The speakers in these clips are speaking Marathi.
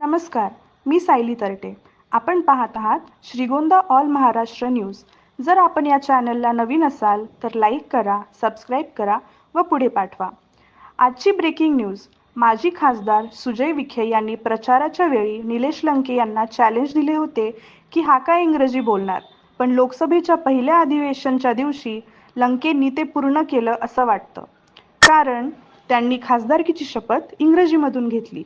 नमस्कार मी सायली तरटे. आपण पाहत आहात श्रीगोंदा ऑल महाराष्ट्र न्यूज. जर आपण या चॅनलला नवीन असाल तर लाईक करा सबस्क्राईब करा व पुढे पाठवा. आजची ब्रेकिंग न्यूज. माजी खासदार सुजय विखे यांनी प्रचाराच्या वेळी निलेश लंके यांना चॅलेंज दिले होते की हा काय इंग्रजी बोलणार. पण लोकसभेच्या पहिल्या अधिवेशनच्या दिवशी लंकेंनी ते पूर्ण केलं असं वाटतं. कारण त्यांनी खासदारकीची शपथ इंग्रजीमधून घेतली.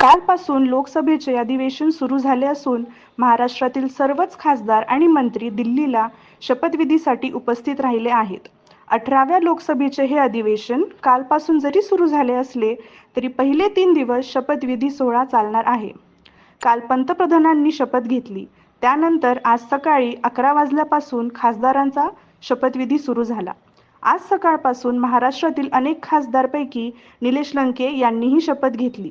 कालपासून लोकसभेचे अधिवेशन सुरू झाले असून महाराष्ट्रातील सर्वच खासदार आणि मंत्री दिल्लीला शपथविधीसाठी उपस्थित राहिले आहेत. अठराव्या लोकसभेचे हे अधिवेशन कालपासून जरी सुरू झाले असले तरी पहिले तीन दिवस शपथविधी सोहळा चालणार आहे. काल पंतप्रधानांनी शपथ घेतली. त्यानंतर आज सकाळी अकरा वाजल्यापासून खासदारांचा शपथविधी सुरू झाला. आज सकाळपासून महाराष्ट्रातील अनेक खासदारपैकी निलेश लंके यांनीही शपथ घेतली.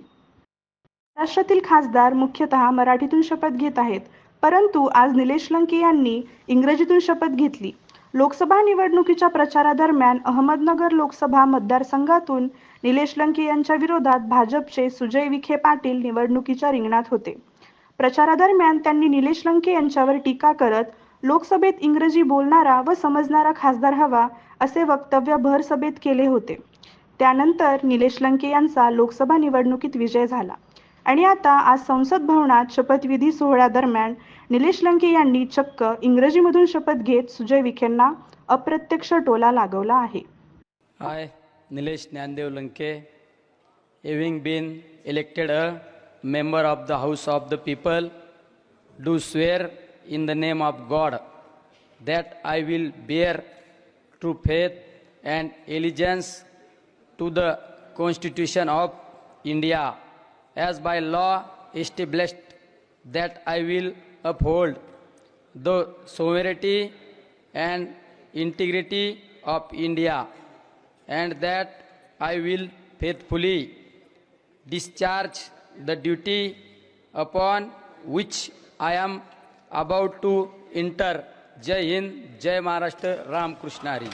महाराष्ट्रातील खासदार मुख्यतः मराठीतून शपथ घेत आहेत. परंतु आज निलेश लंके यांनी इंग्रजीतून शपथ घेतली. लोकसभा निवडणुकीच्या प्रचारादरम्यान अहमदनगर लोकसभा मतदारसंघातून निलेश लंके यांच्या विरोधात भाजपचे सुजय विखे पाटील निवडणुकीच्या रिंगणात होते. प्रचारादरम्यान त्यांनी निलेश लंके यांच्यावर टीका करत लोकसभेत इंग्रजी बोलणारा व समजणारा खासदार हवा असे वक्तव्य भर सभेत केले होते. त्यानंतर निलेश लंके यांचा लोकसभा निवडणुकीत विजय झाला. आणि आता आज संसद भवनात शपथविधी सोहळ्या दरम्यान निलेश लंके यांनी चक्क इंग्रजीमधून शपथ घेत सुजय विखेंना अप्रत्यक्ष टोला लागवला आहे. I Nilesh Dnyandev Lanke having been elected a member of the house of the people do swear in the name of God that I will bear true faith and allegiance to the constitution of India as by law established that I will uphold the sovereignty and integrity of India and that I will faithfully discharge the duty upon which I am about to enter. Jai Hind, Jai Maharashtra, Ram Krishnari.